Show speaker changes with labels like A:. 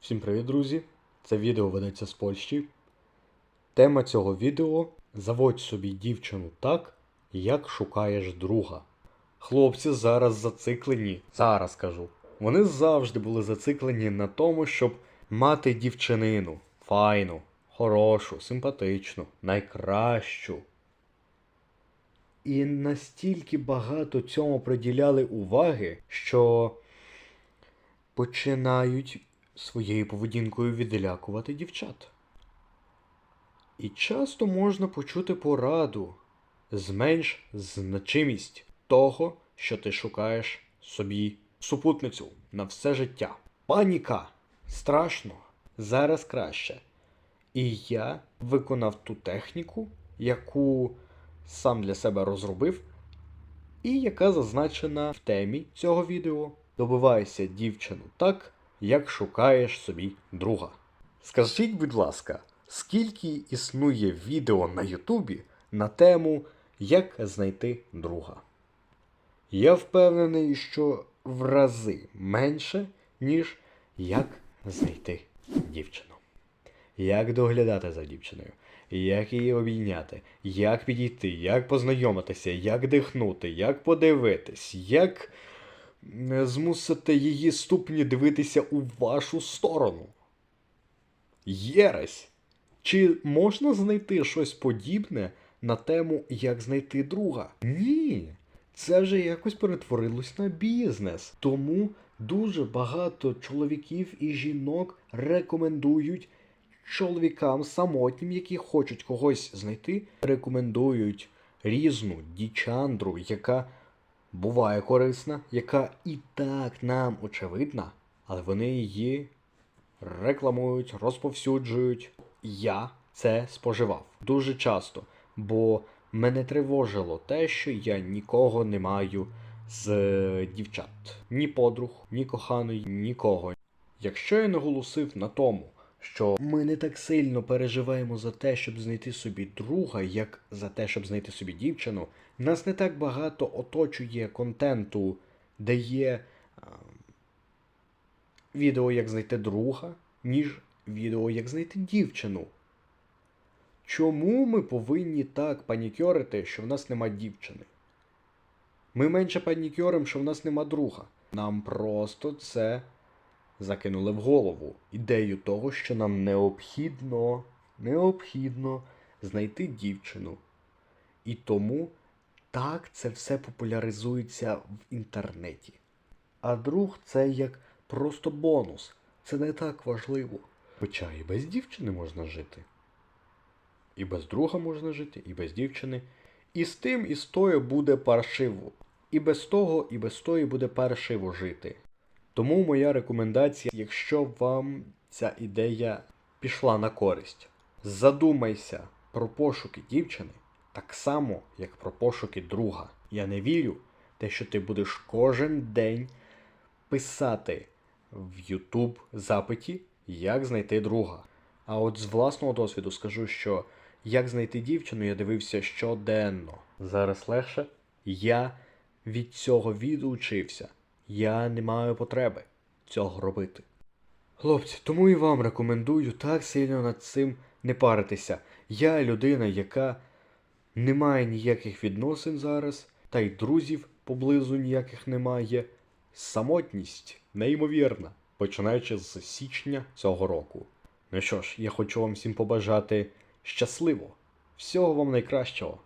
A: Всім привіт, друзі! Це відео ведеться з Польщі. Тема цього відео Заводь собі дівчину так, як шукаєш друга. Хлопці зараз зациклені, зараз кажу. Вони завжди були зациклені на тому, щоб мати дівчинину файну, хорошу, симпатичну, найкращу. І настільки багато цьому приділяли уваги, що починають своєю поведінкою відлякувати дівчат. І часто можна почути пораду зменш значимість того, що ти шукаєш собі супутницю на все життя. Паніка! Страшно! Зараз краще. І я виконав ту техніку, яку сам для себе розробив, і яка зазначена в темі цього відео. Добивайся дівчину так, як шукаєш собі друга. Скажіть, будь ласка, скільки існує відео на Ютубі на тему Як знайти друга? Я впевнений, що в рази менше, ніж як знайти дівчину. Як доглядати за дівчиною, як її обійняти, як підійти, як познайомитися, як дихнути, як подивитись, як е, змусити її ступні дивитися у вашу сторону. Єресь! Чи можна знайти щось подібне на тему як знайти друга? Ні. Це вже якось перетворилось на бізнес. Тому дуже багато чоловіків і жінок рекомендують чоловікам самотнім, які хочуть когось знайти, рекомендують різну дічандру, яка буває корисна, яка і так нам очевидна, але вони її рекламують, розповсюджують. Я це споживав дуже часто, бо мене тривожило те, що я нікого не маю з е, дівчат. Ні подруг, ні коханої, нікого. Якщо я наголосив на тому, що ми не так сильно переживаємо за те, щоб знайти собі друга, як за те, щоб знайти собі дівчину, нас не так багато оточує контенту, де є а, відео, як знайти друга, ніж відео, як знайти дівчину. Чому ми повинні так панікьорити, що в нас нема дівчини? Ми менше панікьорим, що в нас нема друга. Нам просто це закинули в голову ідею того, що нам необхідно, необхідно знайти дівчину. І тому так це все популяризується в інтернеті. А друг це як просто бонус. Це не так важливо. Хоча і без дівчини можна жити. І без друга можна жити, і без дівчини. І з тим, і з тою буде паршиво. І без того, і без тої буде паршиво жити. Тому моя рекомендація, якщо вам ця ідея пішла на користь, задумайся про пошуки дівчини так само, як про пошуки друга. Я не вірю те, що ти будеш кожен день писати в YouTube запиті, як знайти друга. А от з власного досвіду скажу, що як знайти дівчину я дивився щоденно. Зараз легше. Я від цього відучився. Я не маю потреби цього робити. Хлопці, тому і вам рекомендую так сильно над цим не паритися. Я людина, яка не має ніяких відносин зараз, та й друзів поблизу ніяких немає. Самотність неймовірна, починаючи з січня цього року. Ну що ж, я хочу вам всім побажати щасливо, всього вам найкращого.